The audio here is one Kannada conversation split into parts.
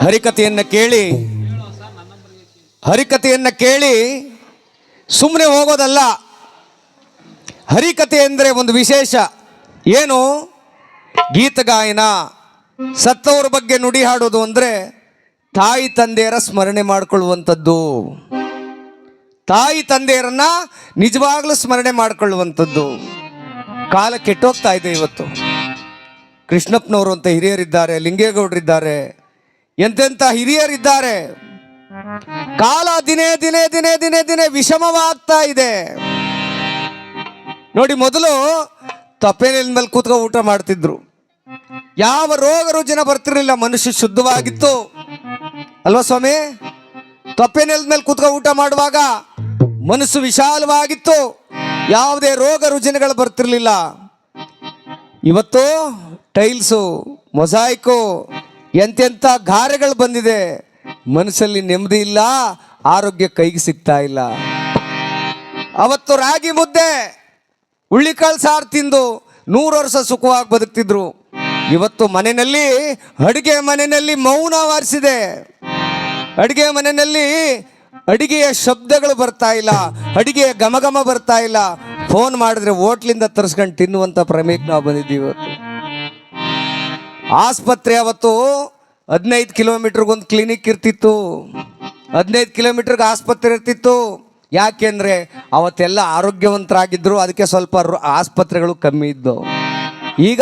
ಹರಿಕಥೆಯನ್ನು ಕೇಳಿ ಹರಿಕಥೆಯನ್ನು ಕೇಳಿ ಸುಮ್ಮನೆ ಹೋಗೋದಲ್ಲ. ಹರಿಕಥೆ ಅಂದರೆ ಒಂದು ವಿಶೇಷ. ಏನು? ಗೀತಗಾಯನ ಸತ್ತವರ ಬಗ್ಗೆ ನುಡಿ ಹಾಡೋದು ಅಂದರೆ ತಾಯಿ ತಂದೆಯರ ಸ್ಮರಣೆ ಮಾಡಿಕೊಳ್ಳುವಂಥದ್ದು. ತಾಯಿ ತಂದೆಯರನ್ನ ನಿಜವಾಗ್ಲೂ ಸ್ಮರಣೆ ಮಾಡಿಕೊಳ್ಳುವಂಥದ್ದು. ಕಾಲ ಕೆಟ್ಟೋಗ್ತಾ ಇದೆ ಇವತ್ತು. ಕೃಷ್ಣಪ್ಪನವರು ಅಂತ ಹಿರಿಯರಿದ್ದಾರೆ, ಲಿಂಗೇಗೌಡರಿದ್ದಾರೆ, ಎಂತೆಂಥ ಹಿರಿಯರಿದ್ದಾರೆ. ಕಾಲ ದಿನೇ ದಿನೇ ದಿನೇ ದಿನೇ ದಿನೇ ವಿಷಮವಾಗ್ತಾ ಇದೆ. ನೋಡಿ, ಮೊದಲು ತಪ್ಪೇನಿನ ಮೇಲೆ ಕೂತ್ಕೊ ಊಟ ಮಾಡ್ತಿದ್ರು. ಯಾವ ರೋಗ ರುಜಿನ ಬರ್ತಿರ್ಲಿಲ್ಲ, ಮನುಷ್ಯ ಶುದ್ಧವಾಗಿತ್ತು. ಅಲ್ವಾ ಸ್ವಾಮಿ? ತಪ್ಪೇನೆಲ್ದ ಮೇಲೆ ಕೂತ್ಕೊ ಊಟ ಮಾಡುವಾಗ ಮನಸ್ಸು ವಿಶಾಲವಾಗಿತ್ತು. ಯಾವುದೇ ರೋಗ ರುಜಿನಗಳು ಬರ್ತಿರ್ಲಿಲ್ಲ. ಇವತ್ತು ಟೈಲ್ಸು, ಮೊಸಾಯ್ಕು, ಎಂತೆಂಥ ಗಾರೆಗಳು ಬಂದಿದೆ. ಮನಸ್ಸಲ್ಲಿ ನೆಮ್ಮದಿ ಇಲ್ಲ, ಆರೋಗ್ಯ ಕೈಗೆ ಸಿಗ್ತಾ ಇಲ್ಲ. ಅವತ್ತು ರಾಗಿ ಮುದ್ದೆ, ಹುಳ್ಳಿಕಾಳು ಸಾರು ತಿಂದು ನೂರು ವರ್ಷ ಸುಖವಾಗಿ ಬದುಕ್ತಿದ್ರು. ಇವತ್ತು ಮನೆಯಲ್ಲಿ, ಅಡುಗೆ ಮನೆಯಲ್ಲಿ ಮೌನ ವಾರಿಸಿದೆ. ಅಡುಗೆ ಮನೆಯಲ್ಲಿ ಅಡಿಗೆಯ ಶಬ್ದಗಳು ಬರ್ತಾ ಇಲ್ಲ, ಅಡಿಗೆಯ ಘಮಘಮ ಬರ್ತಾ ಇಲ್ಲ. ಫೋನ್ ಮಾಡಿದ್ರೆ ಹೋಟ್ಲಿಂದ ತರಿಸ್ಕೊಂಡು ತಿನ್ನುವಂಥ ಪ್ರಮೇಕ್ ನಾವು ಬಂದಿದ್ದೀವಿ ಇವತ್ತು. ಆಸ್ಪತ್ರೆ ಅವತ್ತು ಹದಿನೈದು ಕಿಲೋಮೀಟ್ರಿಗೊಂದು ಕ್ಲಿನಿಕ್ ಇರ್ತಿತ್ತು. ಹದಿನೈದು ಕಿಲೋಮೀಟ್ರಿಗೆ ಆಸ್ಪತ್ರೆ ಇರ್ತಿತ್ತು. ಯಾಕೆಂದರೆ ಅವತ್ತೆಲ್ಲ ಆರೋಗ್ಯವಂತರಾಗಿದ್ದರು ಅದಕ್ಕೆ ಸ್ವಲ್ಪ ಆಸ್ಪತ್ರೆಗಳು ಕಮ್ಮಿ ಇದ್ದವು. ಈಗ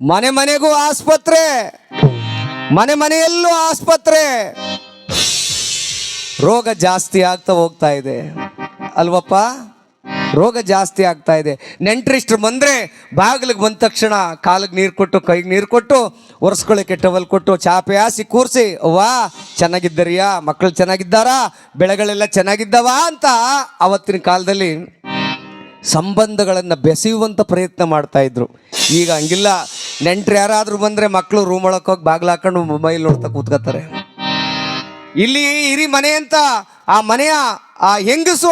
ಮನೆ ಮನೆಗೂ ಆಸ್ಪತ್ರೆ, ಮನೆ ಮನೆಯಲ್ಲೂ ಆಸ್ಪತ್ರೆ. ರೋಗ ಜಾಸ್ತಿ ಆಗ್ತಾ ಹೋಗ್ತಾ ಇದೆ. ಅಲ್ವಪ್ಪ? ರೋಗ ಜಾಸ್ತಿ ಆಗ್ತಾ ಇದೆ. ನೆಂಟ್ರಿಷ್ಟ್ರು ಬಂದರೆ ಬಾಗಿಲಿಗೆ ಬಂದ ತಕ್ಷಣ ಕಾಲಿಗೆ ನೀರು ಕೊಟ್ಟು, ಕೈಗೆ ನೀರು ಕೊಟ್ಟು ಒರೆಸ್ಕೊಳ್ಳಿಕ್ಕೆ ಟವಲ್ ಕೊಟ್ಟು, ಚಾಪೆ ಹಾಸಿ ಕೂರಿಸಿ ವಾ ಚೆನ್ನಾಗಿದ್ದರಿಯಾ? ಮಕ್ಕಳು ಚೆನ್ನಾಗಿದ್ದಾರಾ? ಬೆಳೆಗಳೆಲ್ಲ ಚೆನ್ನಾಗಿದ್ದಾವ ಅಂತ ಅವತ್ತಿನ ಕಾಲದಲ್ಲಿ ಸಂಬಂಧಗಳನ್ನು ಬೆಸೆಯುವಂಥ ಪ್ರಯತ್ನ ಮಾಡ್ತಾ ಇದ್ರು. ಈಗ ಹಂಗಿಲ್ಲ. ನೆಂಟ್ರು ಯಾರಾದರೂ ಬಂದರೆ ಮಕ್ಕಳು ರೂಮ್ ಒಳಕ್ಕೆ ಹೋಗಿ ಬಾಗಿಲು ಹಾಕೊಂಡು ಮೊಬೈಲ್ ನೋಡ್ತಾ ಕೂತ್ಕೋತಾರೆ ಇಲ್ಲಿ ಇರಿ ಮನೆ ಅಂತ, ಆ ಮನೆಯ ಆ ಹೆಂಗಸು,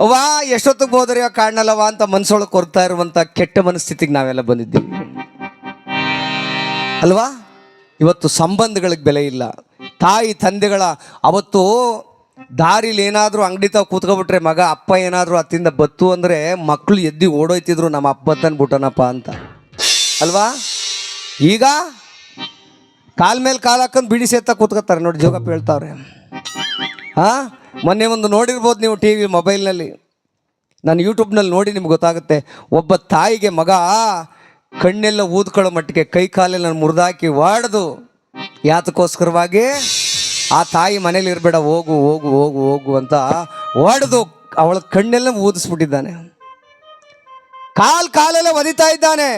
ವಾ, ಎಷ್ಟೊತ್ತಿಗೆ ಹೋದ್ರೆ ಕಾಣಲ್ಲವ ಅಂತ ಮನ್ಸೊಳಗೆ ಕೊರ್ತಾ ಇರುವಂತ ಕೆಟ್ಟ ಮನಸ್ಥಿತಿಗೆ ನಾವೆಲ್ಲ ಬಂದಿದ್ದೀವಿ. ಅಲ್ವಾ? ಇವತ್ತು ಸಂಬಂಧಗಳಿಗೆ ಬೆಲೆ ಇಲ್ಲ. ತಾಯಿ, ತಂದೆಗಳ, ಅವತ್ತು ದಾರಿಲಿ ಏನಾದರೂ ಅಂಗಡಿ ತಾವು ಕೂತ್ಕೊಬಿಟ್ರೆ ಮಗ, ಅಪ್ಪ ಏನಾದರೂ ಅತ್ತಿಂದ ಬತ್ತು ಅಂದರೆ ಮಕ್ಕಳು ಎದ್ದು ಓಡೋಯ್ತಿದ್ರು ನಮ್ಮ ಅಪ್ಪ ತಂದ್ಬಿಟ್ಟನಪ್ಪ ಅಂತ. ಅಲ್ವಾ? ಈಗ ಕಾಲ್ ಮೇಲೆ ಕಾಲು ಹಾಕೊಂಡು ಬಿಡಿಸಿ ಎತ್ತ ಕೂತ್ಕೋತಾರೆ. ನೋಡಿ, ಜೋಗಪ್ಪ ಹೇಳ್ತಾವ್ರೆ. ಹಾ ಮೊನ್ನೆ ಒಂದು ನೋಡಿರ್ಬೋದು ನೀವು ಟಿ ವಿ ಮೊಬೈಲ್ನಲ್ಲಿ. ನಾನು ಯೂಟ್ಯೂಬ್ನಲ್ಲಿ ನೋಡಿ ನಿಮ್ಗೆ ಗೊತ್ತಾಗುತ್ತೆ, ಒಬ್ಬ ತಾಯಿಗೆ ಮಗ ಕಣ್ಣೆಲ್ಲ ಊದ್ಕೊಳ್ಳೋ ಮಟ್ಟಿಗೆ ಕೈ ಕಾಲೆಲ್ಲ ಮುರಿದಾಕಿ ವಾಡ್ದು. ಯಾತಕ್ಕೋಸ್ಕರವಾಗಿ ಆ ತಾಯಿ ಮನೇಲಿ ಇರಬೇಡ, ಹೋಗು ಹೋಗು ಹೋಗು ಹೋಗು ಅಂತ ಹೊಡೆದು ಅವಳ ಕಣ್ಣೆಲ್ಲ ಊದಿಸ್ಬಿಟ್ಟಿದ್ದಾನೆ. ಕಾಲ್ ಕಾಲೆಲ್ಲ ಒದಿತಾ ಇದ್ದಾನೆ.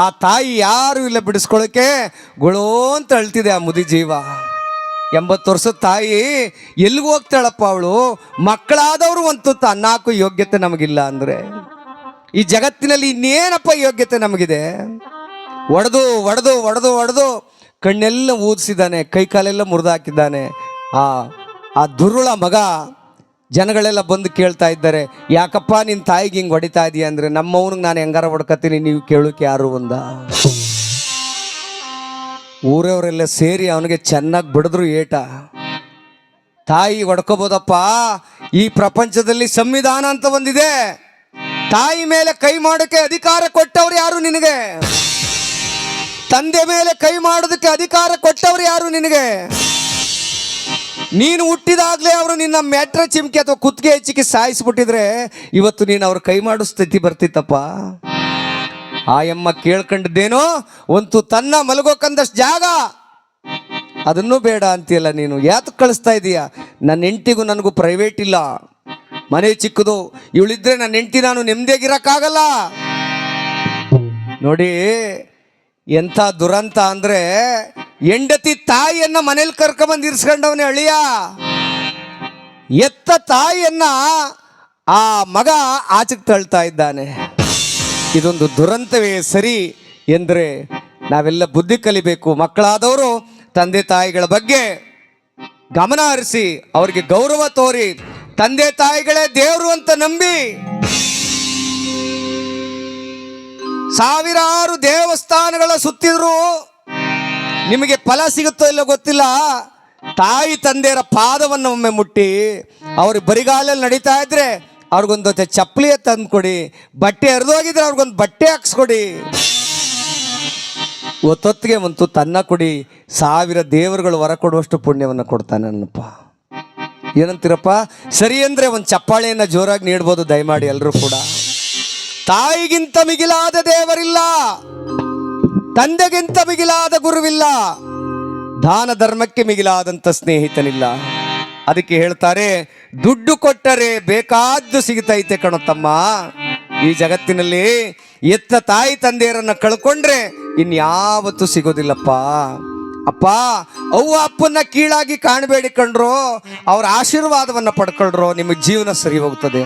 ಆ ತಾಯಿ ಯಾರು ಇಲ್ಲ ಬಿಡಿಸ್ಕೊಳ್ಳೋಕೆ, ಗುಳೋ ಅಂತ ಅಳ್ತಿದೆ ಆ ಮುದಿ ಜೀವ ಎಂಬತ್ತು ವರ್ಷದ ತಾಯಿ ಎಲ್ಲಿಗೆ ಹೋಗ್ತಾಳಪ್ಪ ಅವಳು? ಮಕ್ಕಳಾದವರು ಒಂದು ಅನ್ನ ಯೋಗ್ಯತೆ ನಮಗಿಲ್ಲ ಅಂದರೆ. ಈ ಜಗತ್ತಿನಲ್ಲಿ ಇನ್ನೇನಪ್ಪ ಯೋಗ್ಯತೆ ನಮಗಿದೆ? ಒಡೆದು ಒಡೆದು ಒಡೆದು ಒಡೆದು ಕಣ್ಣೆಲ್ಲ ಊದಿಸಿದ್ದಾನೆ, ಕೈ ಕಾಲೆಲ್ಲ ಮುರಿದು ಹಾಕಿದ್ದಾನೆ ಆ ಆ ದುರುಳ ಮಗ ಜನಗಳೆಲ್ಲ ಬಂದು ಕೇಳ್ತಾ ಇದ್ದಾರೆ, ಯಾಕಪ್ಪ ನಿನ್ನ ತಾಯಿಗೆ ಹಿಂಗೆ ಹೊಡಿತಾ ಇದೀಯ? ಅಂದರೆ, ನಮ್ಮವನಿಗೆ ನಾನು ಹೆಂಗಾರ ಹೊಡ್ಕತ್ತೀನಿ, ನೀವು ಕೇಳೋಕೆ ಯಾರು ಒಂದ? ಊರವರೆಲ್ಲ ಸೇರಿ ಅವನಿಗೆ ಚೆನ್ನಾಗಿ ಬಿಡಿದ್ರು ಏಟ. ತಾಯಿ ಹೊಡ್ಕೋಬೋದಪ್ಪ? ಈ ಪ್ರಪಂಚದಲ್ಲಿ ಸಂವಿಧಾನ ಅಂತ ಒಂದಿದೆ. ತಾಯಿ ಮೇಲೆ ಕೈ ಮಾಡೋಕ್ಕೆ ಅಧಿಕಾರ ಕೊಟ್ಟವ್ರು ಯಾರು ನಿನಗೆ? ತಂದೆ ಮೇಲೆ ಕೈ ಮಾಡೋದಕ್ಕೆ ಅಧಿಕಾರ ಕೊಟ್ಟವ್ರು ಯಾರು ನಿನಗೆ? ನೀನು ಹುಟ್ಟಿದಾಗಲೇ ಅವರು ನಿನ್ನ ಮೆಟ್ರ ಚಿಮ್ಕೆ ಅಥವಾ ಕುತ್ತಿಗೆ ಹೆಚ್ಚಿಗೆ ಸಾಯಿಸಿಬಿಟ್ಟಿದ್ರೆ ಇವತ್ತು ನೀನು ಅವ್ರ ಕೈ ಮಾಡೋ ಸ್ಥಿತಿ ಬರ್ತಿತ್ತಪ್ಪ. ಆ ಎಮ್ಮ ಕೇಳ್ಕೊಂಡಿದ್ದೇನೋ ಒಂದು ತನ್ನ ಮಲಗೋಕಂದಷ್ಟು ಜಾಗ. ಅದನ್ನು ಬೇಡ ಅಂತೀಯಲ್ಲ ನೀನು ಯಾತಕ್ಕೆ ಕಳಿಸ್ತಾ ಇದೀಯ? ನನ್ನ ಹೆಂಡ್ತಿಗೂ ನನಗೂ ಪ್ರೈವೇಟ್ ಇಲ್ಲ. ಮನೆ ಚಿಕ್ಕದು, ಇವಳಿದ್ರೆ ನನ್ನ ಹೆಂಡ್ತಿ ನಾನು ನೆಮ್ಮದಿಯಾಗಿರೋಕ್ಕಾಗಲ್ಲ. ನೋಡಿ, ಎಂಥ ದುರಂತ ಅಂದರೆ ಹೆಂಡತಿ ತಾಯಿಯನ್ನ ಮನೇಲಿ ಕರ್ಕೊಂಬಂದು ಇರಿಸ್ಕೊಂಡವನೇ ಅಳಿಯ. ಎತ್ತ ತಾಯಿಯನ್ನ ಆ ಮಗ ಆಚೆಗೆ ತಳ್ತಾ ಇದ್ದಾನೆ. ಇದೊಂದು ದುರಂತವೇ ಸರಿ ಎಂದರೆ ನಾವೆಲ್ಲ ಬುದ್ಧಿ ಕಲಿಬೇಕು. ಮಕ್ಕಳಾದವರು, ತಂದೆ ತಾಯಿಗಳ ಬಗ್ಗೆ ಗಮನ ಹರಿಸಿ, ಅವರಿಗೆ ಗೌರವ ತೋರಿ, ತಂದೆ ತಾಯಿಗಳೇ ದೇವರು ಅಂತ ನಂಬಿ ಸಾವಿರಾರು ದೇವಸ್ಥಾನಗಳ ಸುತ್ತಿದ್ರು. ನಿಮಗೆ ಫಲ ಸಿಗುತ್ತೋ ಇಲ್ಲೋ ಗೊತ್ತಿಲ್ಲ. ತಾಯಿ, ತಂದೆಯರ ಪಾದವನ್ನು ಒಮ್ಮೆ ಮುಟ್ಟಿ ಅವ್ರಿಗೆ ಬರಿಗಾಲಲ್ಲಿ ನಡೀತಾ ಇದ್ರೆ ಅವ್ರಿಗೊಂದು ಚಪ್ಪಲಿ ತಂದು ಕೊಡಿ ಬಟ್ಟೆ ಹರಿದೋಗಿದ್ರೆ ಅವ್ರಿಗೊಂದು ಬಟ್ಟೆ ಹಾಕ್ಸ್ಕೊಡಿ. ಒತ್ತೊತ್ತಿಗೆ ಒಂದು ತನ್ನ ಕೊಡಿ, ಸಾವಿರ ದೇವರುಗಳು ಹೊರ ಕೊಡುವಷ್ಟು ಪುಣ್ಯವನ್ನು ಕೊಡ್ತಾನೆ ನನ್ನಪ್ಪ. ಏನಂತೀರಪ್ಪ? ಸರಿ ಅಂದರೆ ಒಂದು ಚಪ್ಪಾಳೆಯನ್ನು ಜೋರಾಗಿ ನೀಡ್ಬೋದು, ದಯಮಾಡಿ ಎಲ್ಲರೂ ಕೂಡ. ತಾಯಿಗಿಂತ ಮಿಗಿಲಾದ ದೇವರಿಲ್ಲ, ತಂದೆಗಿಂತ ಮಿಗಿಲಾದ ಗುರುವಿಲ್ಲ, ದಾನ ಧರ್ಮಕ್ಕೆ ಮಿಗಿಲಾದಂಥ ಸ್ನೇಹಿತನಿಲ್ಲ. ಅದಕ್ಕೆ ಹೇಳ್ತಾರೆ, ದುಡ್ಡು ಕೊಟ್ಟರೆ ಬೇಕಾದ್ದು ಸಿಗತೈತೆ ಕಣತಮ್ಮ. ಈ ಜಗತ್ತಿನಲ್ಲಿ ಎತ್ತ ತಾಯಿ ತಂದೆಯರನ್ನ ಕಳ್ಕೊಂಡ್ರೆ ಇನ್ಯಾವತ್ತು ಸಿಗೋದಿಲ್ಲಪ್ಪ. ಅಪ್ಪ, ಅವ್ವ ಅಪ್ಪನ್ನ ಕೀಳಾಗಿ ಕಾಣಬೇಡಿ ಕಂಡ್ರು ಅವ್ರ ಆಶೀರ್ವಾದವನ್ನ ಪಡ್ಕೊಂಡ್ರು ನಿಮ್ಮ ಜೀವನ ಸರಿ ಹೋಗ್ತದೆ.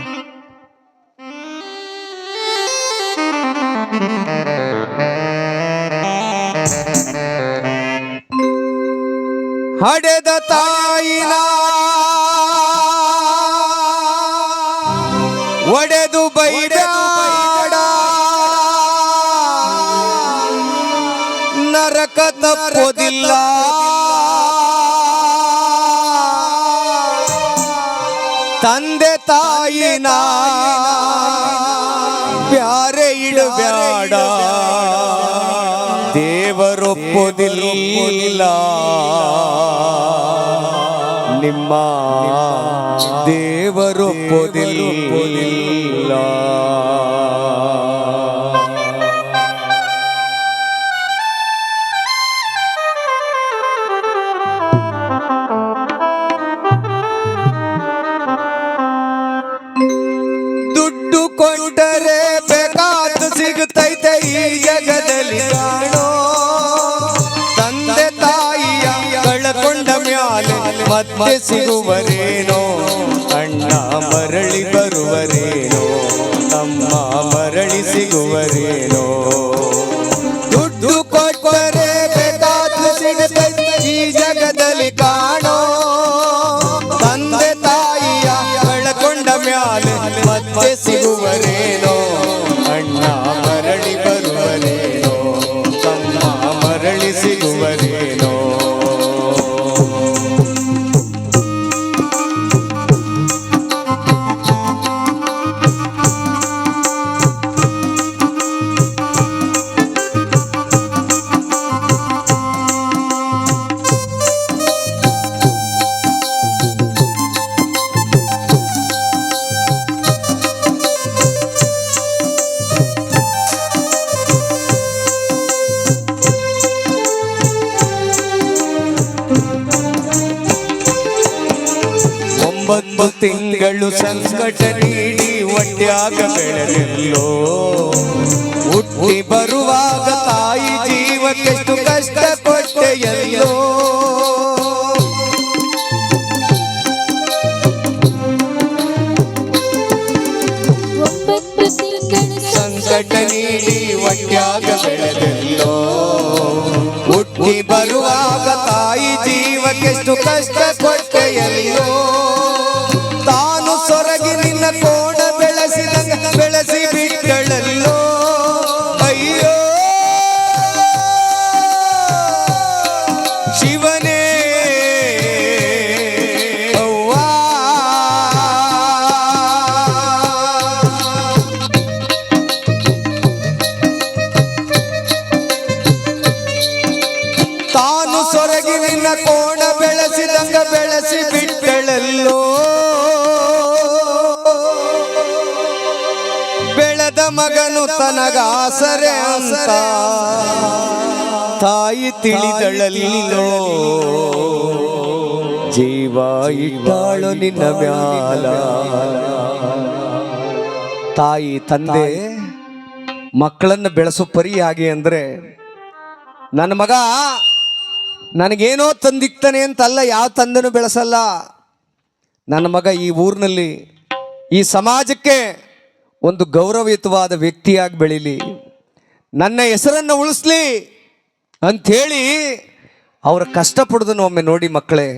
ಹಡೆದ ತಾಯಿನ ಒಡೆದು ಬೈಡ ನರಕ ತಪ್ಪೋದಿಲ್ಲ. ತಂದೆ ತಾಯಿನ ಬ್ಯಾರೆ ಇಡಬ್ಯಾಡ. ದೇವರೊಪ್ಪೋದಿಲ್ಲ ನಿಮ್ಮ ದೇವರೊಪ್ಪೋದಿಲ್ಲ ಮತ್ತೆ ಸಿಗುವರೇನೋ ಅಣ್ಣ ಮರಳಿ ಬರುವರೇನೋ ತಮ್ಮ ಮರಳಿ ಸಿಗುವರೇನೋ. ದುಡ್ಡು ಕೊಟ್ಟರೆ ಒಂಬತ್ತು ತಿಂಗಳು ಸಂಕಟ ನೀಡಿ ಒಟ್ಟಾಗ ಬೆಳೆದೆಲ್ಲೋ. ಹುಟ್ಟಿ ಬರುವಾಗ ತಾಯಿ ಜೀವಕ್ಕೆಷ್ಟು ಕಷ್ಟ ಕೊಟ್ಟೆಯಲ್ಲೋ ಸಂಕಟ ನೀಡಿ ಒಟ್ಟಾಗ ಬೆಳೆದೆಲ್ಲೋ. ಹುಟ್ಟಿ ಬರುವಾಗ ತಾಯಿ ಜೀವಕ್ಕೆಷ್ಟು ಕಷ್ಟ ಕೊಟ್ಟೆಯಲ್ಲೋ ತನಗಾಸರೆ ಅಂತ ತಾಯಿ ತಿಳಿದಳಲಿಲ್ಲೋ ಜೀವ ಇಟ್ಟಾಳು ನಿನ್ನ ಮ್ಯಾಲ. ತಾಯಿ ತಂದೆ ಮಕ್ಕಳನ್ನು ಬೆಳೆಸೋ ಪರಿ ಹಾಗೆ ಅಂದ್ರೆ ನನ್ನ ಮಗ ನನಗೇನೋ ತಂದಿಕ್ತಾನೆ ಅಂತಲ್ಲ ಯಾವ ತಂದೆನೂ ಬೆಳೆಸಲ್ಲ. ನನ್ನ ಮಗ ಈ ಊರಿನಲ್ಲಿ ಈ ಸಮಾಜಕ್ಕೆ ಒಂದು ಗೌರವಯುತವಾದ ವ್ಯಕ್ತಿಯಾಗಿ ಬೆಳೀಲಿ. ನನ್ನ ಹೆಸರನ್ನು ಉಳಿಸ್ಲಿ ಅಂಥೇಳಿ ಅವರ ಕಷ್ಟಪಡೋದನ್ನು ಒಮ್ಮೆ ನೋಡಿ ಮಕ್ಕಳೇ,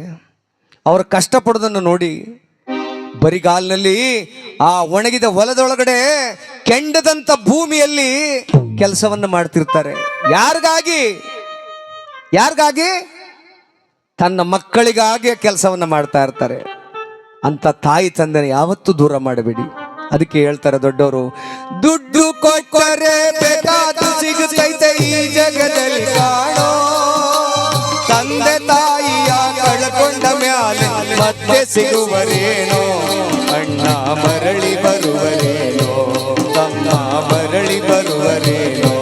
ಅವರ ಕಷ್ಟಪಡೋದನ್ನು ನೋಡಿ ಬರಿಗಾಲಿನಲ್ಲಿ ಆ ಒಣಗಿದ ಹೊಲದೊಳಗಡೆ ಕೆಂಡದಂತ ಭೂಮಿಯಲ್ಲಿ ಕೆಲಸವನ್ನು ಮಾಡ್ತಿರ್ತಾರೆ. ಯಾರಿಗಾಗಿ? ಯಾರಿಗಾಗಿ? ತನ್ನ ಮಕ್ಕಳಿಗಾಗಿ ಕೆಲಸವನ್ನು ಮಾಡ್ತಾ ಇರ್ತಾರೆ. ಅಂತ ತಾಯಿ ತಂದೆನ ಯಾವತ್ತೂ ದೂರ ಮಾಡಬೇಡಿ. ಅದಕ್ಕೆ ಹೇಳ್ತಾರೆ ದೊಡ್ಡವರು ದುಡ್ಡು ಕೊಟ್ಟರೆ ಸಿಗುತ್ತೈತೆ ಈ ಜಗದಲ್ಲಿ ಕಾಣೋ. ತಂದೆ ತಾಯಿಯ ಕಳ್ಕೊಂಡ ಮ್ಯಾಲೆ ಮತ್ತೆ ಸಿಗುವರೇನೋ, ಅಣ್ಣ ಮರಳಿ ಬರುವರೇನೋ, ತಮ್ಮ ಮರಳಿ ಬರುವರೇನೋ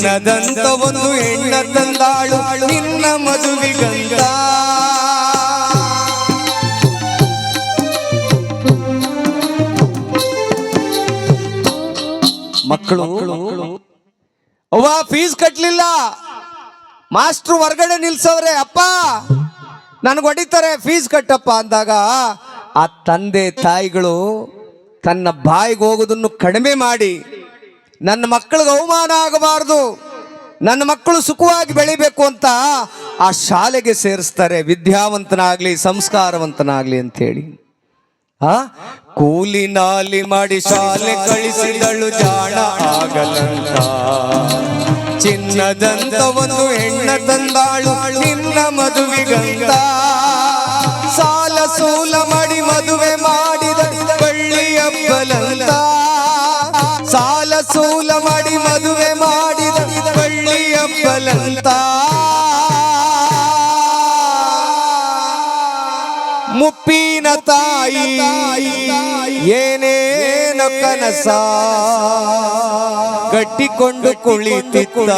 ಚಿನ್ನದಂತ ಒಂದು ಹೆಣ್ಣ ತಂದಾಳು ನಿನ್ನ ಮದುವಿಗಂತ. ಮಕ್ಕಳು, ಅವ್ವ ಫೀಸ್ ಕಟ್ಲಿಲ್ಲ. ಮಾಸ್ಟ್ರು ಹೊರಗಡೆ ನಿಲ್ಸವ್ರೆ, ಅಪ್ಪ. ನನಗೆ ಹೊಡಿತಾರೆ ಫೀಸ್ ಕಟ್ಟಪ್ಪ ಅಂದಾಗ, ಆ ತಂದೆ ತಾಯಿಗಳು ತನ್ನ ಬಾಯಿಗೆ ಹೋಗೋದನ್ನು ಕಡಿಮೆ ಮಾಡಿ ನನ್ನ ಮಕ್ಕಳಿಗೆ ಅವಮಾನ ಆಗಬಾರ್ದು. ನನ್ನ ಮಕ್ಕಳು ಸುಖವಾಗಿ ಬೆಳಿಬೇಕು ಅಂತ ಆ ಶಾಲೆಗೆ ಸೇರಿಸ್ತಾರೆ. ವಿದ್ಯಾವಂತನಾಗ್ಲಿ, ಸಂಸ್ಕಾರವಂತನಾಗ್ಲಿ ಅಂತೇಳಿ. ಆ? ಕೂಲಿ ಮಾಡಿ ಶಾಲೆ ಕಳಿಸಿದಳು ಜಾಣ ಆಗಲಂತ. ಚಿನ್ನದಂತವನು ಹೆಣ್ಣ ತಂದಾಳು, ನಿನ್ನ ಮದುವೆಗಂತ. ಸಾಲ ಸೂಲ ಮಾಡಿ ಮದುವೆ ಮುಪ್ಪಿನ ತಾಯಿ ಏನೇನ ಕನಸ ಕಟ್ಟಿಕೊಂಡು ಕುಳಿತಿತ್ತ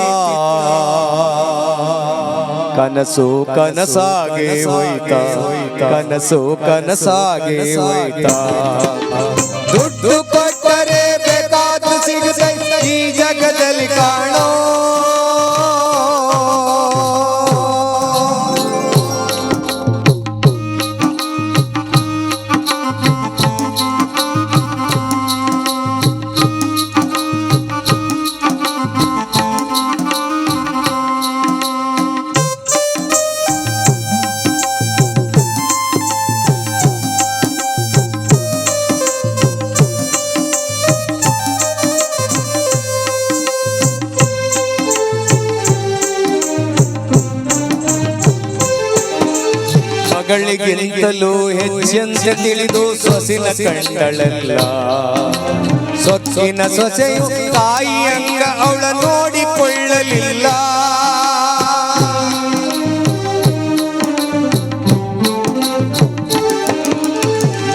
ಕನಸು ಕನಸಾಗೆ ಹೋಯ್ತ. ಕನಸು ಕನಸಾಗೆ ಹೋಯ್ತ. ದುಡ್ಡು ಹೆಚ್ಚೆಂತ ತಿಳಿದು ಸೊಸಿನ ಕಂಡಳಲ್ಲ ಸೊಕ್ಕಿನ ಸೊಸೆಯು ತಾಯಿಯಂಗ ಅವಳ ನೋಡಿಕೊಳ್ಳಲಿಲ್ಲ.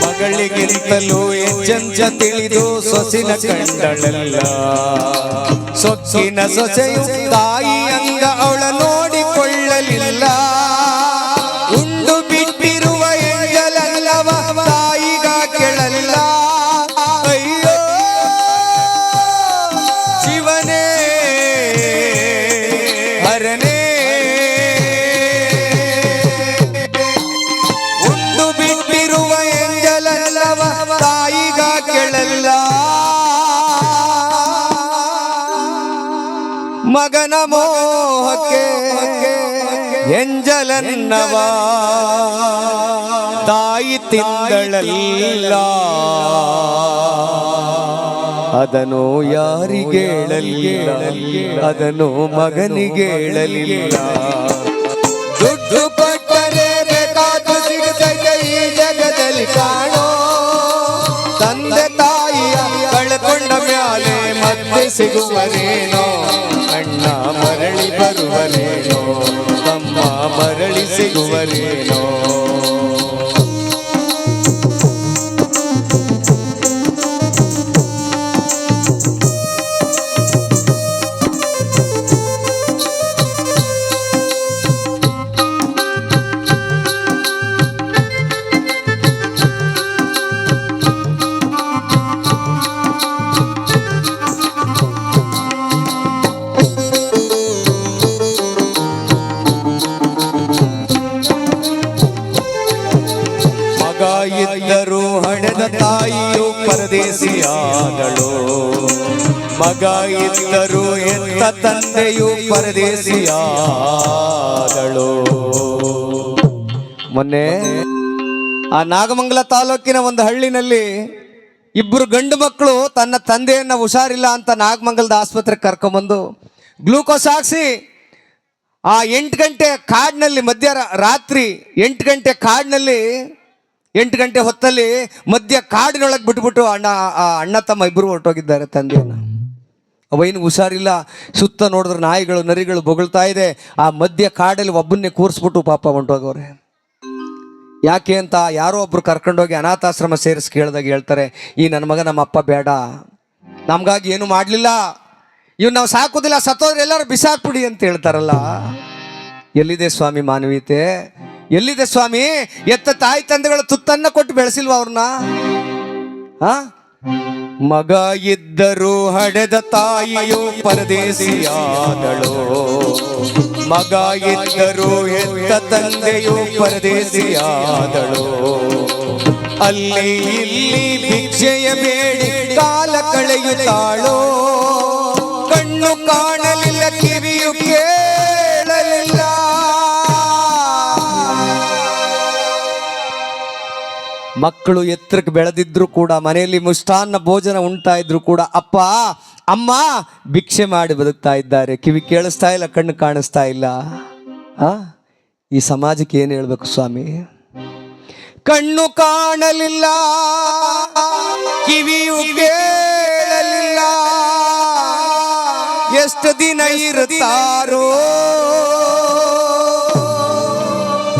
ಮಗಳಿಗಿಂತಲೂ ಹೆಚ್ಚೆಂತ ತಿಳಿದು ಸೊಸಿನ ಕಂಡಳಲ್ಲ ಸೊಕ್ಕಿನ ಸೊಸೆಯು ತಾಯಿಯಂಗ ಅವಳ ನೋಡಿಕೊಳ್ಳಲಿಲ್ಲ. ಮಗನ ಮೋಹಕ್ಕೆ ಎಂಜಲನ್ನವ. ತಾಯಿ ತಿಂಗಳಲ್ಲ ಅದನ್ನು ಯಾರಿಗೇಳಲಿಲ್ಲ ಅದನ್ನು ಮಗನಿಗೇಳಲಿಲ್ಲ ದುಡ್ಡು ಕೊಟ್ಟರೆ ಬೇಕಾದ ಈ ಜಗದಲ್ಲಿ ಕಾಣೋ. ತಂದೆ ತಾಯಿಯ ಕಳ್ಕೊಂಡ ಮ್ಯಾಲೆ ಮತ್ತೆ ಸಿಗುವರೇನೋ ಅಣ್ಣ ಮರಳಿ ಬರುವರೇನೋ ತಮ್ಮ ಮರಳಿ ಸಿಗುವರೇನೋ ಪರದೇಶಿಯಾದಳು ಮಗ ಇದ್ದರು ಎತ್ತ ತಂದೆಯು ಪರದೇಸಿಯಾದಳು. ಮೊನ್ನೆ ಆ ನಾಗಮಂಗಲ ತಾಲೂಕಿನ ಒಂದು ಹಳ್ಳಿನಲ್ಲಿ ಇಬ್ಬರು ಗಂಡು ಮಕ್ಕಳು ತನ್ನ ತಂದೆಯನ್ನ ಹುಷಾರಿಲ್ಲ ಅಂತ ನಾಗಮಂಗಲದ ಆಸ್ಪತ್ರೆಗೆ ಕರ್ಕೊಂಬಂದು ಗ್ಲೂಕೋಸ್ ಹಾಕ್ಸಿ ಆ ಎಂಟು ಗಂಟೆ ಕಾಡಿನಲ್ಲಿ ಮಧ್ಯ ರಾತ್ರಿ ಎಂಟು ಗಂಟೆ ಕಾಡಿನಲ್ಲಿ ಎಂಟು ಗಂಟೆ ಹೊತ್ತಲ್ಲಿ ಮಧ್ಯ ಕಾಡಿನೊಳಗೆ ಬಿಟ್ಬಿಟ್ಟು ಅಣ್ಣ ಅಣ್ಣ ತಮ್ಮ ಇಬ್ಬರು ಹೊರಟೋಗಿದ್ದಾರೆ ತಂದೆಯನ್ನು. ಅವ ಏನು ಹುಷಾರಿಲ್ಲ, ಸುತ್ತ ನೋಡಿದ್ರೆ ನಾಯಿಗಳು, ನರಿಗಳು ಬೊಗಳ್ತಾ ಇದೆ. ಆ ಮಧ್ಯ ಕಾಡಲ್ಲಿ ಒಬ್ಬನ್ನೇ ಕೂರಿಸ್ಬಿಟ್ಟು ಪಾಪ ಹೊಂಟೋಗವ್ರೆ ಯಾಕೆ ಅಂತ ಯಾರೋ ಒಬ್ರು ಕರ್ಕೊಂಡೋಗಿ ಅನಾಥಾಶ್ರಮ ಸೇರಿಸಿ ಕೇಳಿದಾಗ ಹೇಳ್ತಾರೆ, ಈ ನನ್ನ ಮಗ ನಮ್ಮ ಅಪ್ಪ ಬೇಡ. ನಮಗಾಗಿ ಏನು ಮಾಡಲಿಲ್ಲ. ಇವ್ ನಾವು ಸಾಕುದಿಲ್ಲ, ಸತ್ತೋದ್ರೆ ಎಲ್ಲರೂ ಬಿಸಾಕ್ಬಿಡಿ ಅಂತ ಹೇಳ್ತಾರಲ್ಲ. ಎಲ್ಲಿದೆ ಸ್ವಾಮಿ ಮಾನವೀಯತೆ? ಎಲ್ಲಿದೆ ಸ್ವಾಮಿ? ಎತ್ತ ತಾಯಿ ತಂದೆಗಳ ತುತ್ತನ್ನ ಕೊಟ್ಟು ಬೆಳೆಸಿಲ್ವ ಅವ್ರನ್ನ? ಮಗ ಇದ್ದರು ಹಡೆದ ತಾಯಿಯು ಪರದೇಶಿಯಾದಳು ಮಗ ಇದ್ದರು ಎತ್ತ ತಂದೆಯು ಪರದೇಶಿಯಾದಳು ಅಲ್ಲಿ ಇಲ್ಲಿ ಭಿಕ್ಷೆಯ ಬೇಡಿ ಕಾಲ ಕಳೆಯುತ್ತಾಳೋ? ಮಕ್ಕಳು ಎತ್ತರಕ್ಕೆ ಬೆಳೆದಿದ್ರು ಕೂಡ, ಮನೆಯಲ್ಲಿ ಮುಷ್ಟಾನ್ನ ಭೋಜನ ಉಂಟಾ ಇದ್ರು ಕೂಡ, ಅಪ್ಪ, ಅಮ್ಮ, ಭಿಕ್ಷೆ ಮಾಡಿ ಬದುಕ್ತಾ ಇದ್ದಾರೆ. ಕಿವಿ ಕೇಳಿಸ್ತಾ ಇಲ್ಲ, ಕಣ್ಣು ಕಾಣಿಸ್ತಾ ಇಲ್ಲ. ಆ? ಈ ಸಮಾಜಕ್ಕೆ ಏನು ಹೇಳ್ಬೇಕು ಸ್ವಾಮಿ? ಕಣ್ಣು ಕಾಣಲಿಲ್ಲ, ಕಿವಿಯು ಕೇಳಲಿಲ್ಲ. ಎಷ್ಟು ದಿನ ಇರುತ್ತಾರೋ?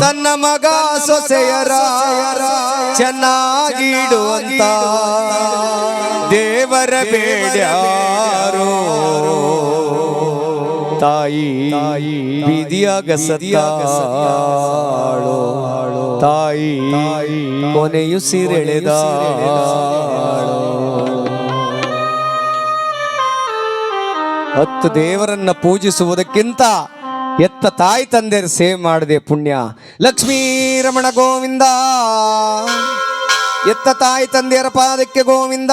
ತನ್ನ ಮಗ ಸೊಸೆಯರ ಚೆನ್ನಾಗಿಡುವಂತ ದೇವರ ಬೇಡ್ಯಾರೋ? ತಾಯಿ ಬೀದಿಯಾಗ ಸತ್ತಾಳೋ ತಾಯಿ ಕೊನೆಯು ಸಿರೆಳೆದ ಹತ್ತು ದೇವರನ್ನ ಪೂಜಿಸುವುದಕ್ಕಿಂತ ಎತ್ತ ತಾಯಿ ತಂದೆಯರು ಸೇವೆ ಮಾಡಿದೆ ಪುಣ್ಯ. ಲಕ್ಷ್ಮೀ ರಮಣ ಗೋವಿಂದ. ಎತ್ತ ತಾಯಿ ತಂದೆಯರ ಪಾದಕ್ಕೆ ಗೋವಿಂದ.